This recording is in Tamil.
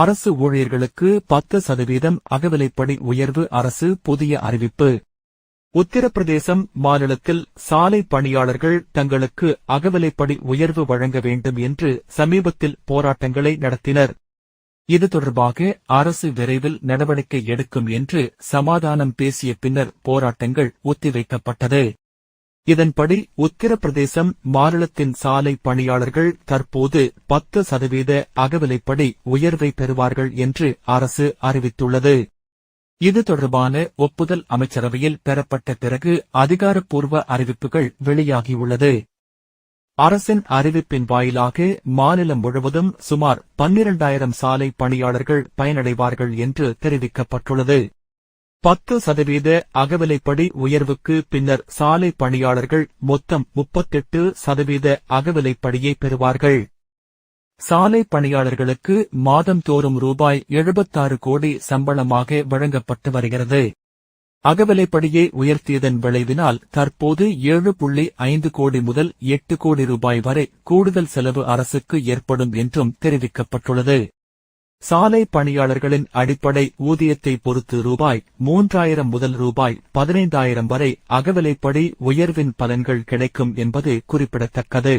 அரசு ஊழியர்களுக்கு பத்து சதவீதம் அகவிலைப்படி உயர்வு அரசு புதிய அறிவிப்பு. உத்தரப்பிரதேசம் மாநிலத்தில் சாலை பணியாளர்கள் தங்களுக்கு அகவிலைப்படி உயர்வு வழங்க வேண்டும் என்று சமீபத்தில் போராட்டங்களை நடத்தினர். இது தொடர்பாக அரசு விரைவில் நடவடிக்கை எடுக்கும் என்று சமாதானம் பேசிய பின்னர் போராட்டங்கள் ஒத்திவைக்கப்பட்டது. இதன்படி உத்தரப்பிரதேசம் மாநிலத்தின் சாலை பணியாளர்கள் தற்போது பத்து சதவீத அகவிலைப்படி உயர்வை பெறுவார்கள் என்று அரசு அறிவித்துள்ளது. இது தொடர்பான ஒப்புதல் அமைச்சரவையில் பெறப்பட்ட பிறகு அதிகாரப்பூர்வ அறிவிப்புகள் வெளியாகியுள்ளது. அரசின் அறிவிப்பின் வாயிலாக மாநிலம் முழுவதும் சுமார் பன்னிரண்டாயிரம் சாலை பணியாளர்கள் பயனடைவார்கள் என்று தெரிவிக்கப்பட்டுள்ளது. பத்து சதவீத அகவிலைப்படி உயர்வுக்கு பின்னர் சாலை பணியாளர்கள் மொத்தம் முப்பத்தெட்டு சதவீத அகவிலைப்படியை பெறுவார்கள். சாலை பணியாளர்களுக்கு மாதந்தோறும் ரூபாய் எழுபத்தாறு கோடி சம்பளமாக வழங்கப்பட்டு வருகிறது. அகவிலைப்படியை உயர்த்தியதன் விளைவினால் தற்போது ஏழு புள்ளி ஐந்து கோடி முதல் எட்டு கோடி ரூபாய் வரை கூடுதல் செலவு அரசுக்கு ஏற்படும் என்றும் தெரிவிக்கப்பட்டுள்ளது. சாலை பணியாளர்களின் அடிப்படை ஊதியத்தை பொறுத்து ரூபாய் மூன்றாயிரம் முதல் ரூபாய் பதினைந்தாயிரம் வரை அகவிலைப்படி உயர்வின் பலன்கள் கிடைக்கும் என்பது குறிப்பிடத்தக்கது.